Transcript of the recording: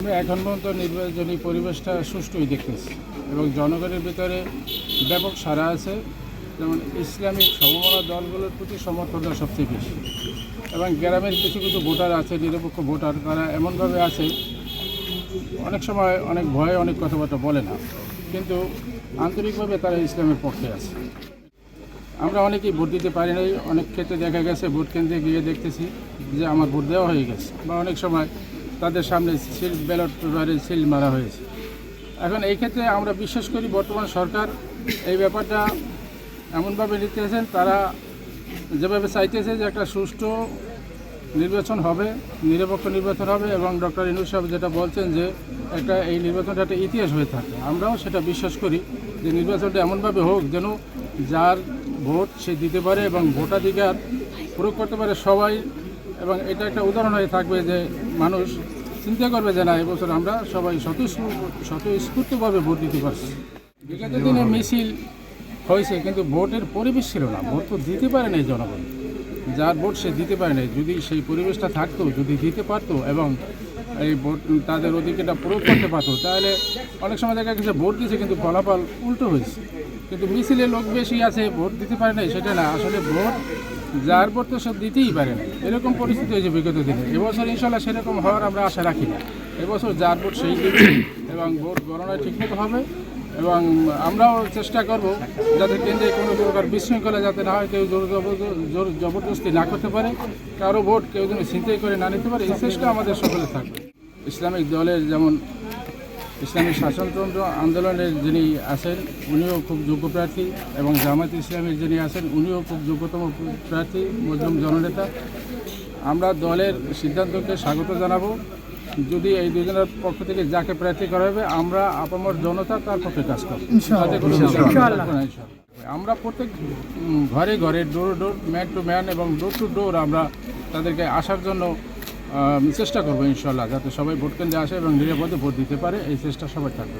এখন পর্যন্ত নির্বাচনী পরিবেশটা সুষ্ঠুই দেখতেছি এবং জনগণের ভিতরে ব্যাপক সারা আছে। যেমন ইসলামিক সমমনা দলগুলোর প্রতি সমর্থনটা সবচেয়ে বেশি। এবং গ্রামের কিছু কিছু ভোটার আছে, নিরপেক্ষ ভোটার তারা এমনভাবে আছে, অনেক সময় অনেক ভয়ে অনেক কথাবার্তা বলে না। কিন্তু আন্তরিকভাবে তারা ইসলামের পক্ষে আছে। আমরা অনেকেই ভোট দিতে পারি নাই, অনেক ক্ষেত্রে দেখা গেছে ভোট কেন্দ্রে গিয়ে দেখতেছি যে আমার ভোট দেওয়া হয়ে গেছে। বা অনেক সময় তাদের সামনে সিল ব্যালট পেপারে সিল মারা হয়েছে। এখন এই ক্ষেত্রে আমরা বিশ্বাস করি বর্তমান সরকার এই ব্যাপারটা এমনভাবে নিতেছেন তারা যেভাবে চাইতেছে যে একটা সুষ্ঠু নির্বাচন হবে, নিরপেক্ষ নির্বাচন হবে এবং ডক্টর ইনুস সাহেব যেটা বলছেন যে একটা এই নির্বাচনটা একটা ইতিহাস হয়ে থাকে। আমরাও সেটা বিশ্বাস করি যে নির্বাচনটা এমনভাবে হোক যেন যার ভোট সে দিতে পারে এবং ভোটাধিকার প্রয়োগ করতে পারে সবাই এবং এটা একটা উদাহরণ হয়ে থাকবে যে মানুষ চিন্তা করবে যে না এবছর আমরা সবাই স্বতঃস্ফূ- স্বতঃস্ফূর্তভাবে ভোট দিতে পারছি। বিগত দিনে মিছিল হয়েছে কিন্তু ভোটের পরিবেশ ছিল না। ভোট তো দিতে পারে নাই জনগণ। যার ভোট সে দিতে পারে নাই। যদি সেই পরিবেশটা থাকতো যদি দিতে পারতো এবং এই ভোট তাদের অধিকারটা প্রয়োগ করতে পারতো তাহলে অনেক সময় দেখা গেছে ভোট দিয়েছে কিন্তু ফলাফল উল্টো হয়েছে। কিন্তু মিছিলে লোক বেশি আছে ভোট দিতে পারে নাই সেটা না। আসলে ভোট যার তো সব দিতেই পারে। এরকম পরিস্থিতি হয়েছে বিগত দিনে। এবছর ইনশাল্লাহ সেরকম হওয়ার আমরা আশা রাখি না। এবছর যার ভোট সেই দিবে এবং ভোট গণনা ঠিকমতো হবে এবং আমরাও চেষ্টা করব যাতে কেন্দ্রে কোনো প্রকার বিশৃঙ্খলা যাতে না হয়, কেউ জোর জোর জবরদস্তি না করতে পারে, কারও ভোট কেউ যেন ছিনতাই করে না নিতে পারে, এই চেষ্টা আমাদের সকলে থাকবে। ইসলামিক দলের যেমন ইসলামী শাসনতন্ত্র আন্দোলনের যিনি আছেন উনিও খুব যোগ্য প্রার্থী এবং জামাত ইসলামের যিনি আছেন উনিও খুব যোগ্যতম প্রার্থী মুসলিম জননেতা। আমরা দলের সিদ্ধান্তকে স্বাগত জানাব। যদি এই দুজনের পক্ষ থেকে যাকে প্রার্থী করা হবে আমরা আপামর জনতা তার পক্ষে কাজ করব। আমরা প্রত্যেক ঘরে ঘরে door door man to man এবং ডোর টু ডোর আমরা তাদেরকে আসার জন্য চেষ্টা করব ইনশাল্লাহ, যাতে সবাই ভোট কেন্দ্রে আসে এবং নিরাপদে ভোট দিতে পারে, এই চেষ্টা সবাই থাকবে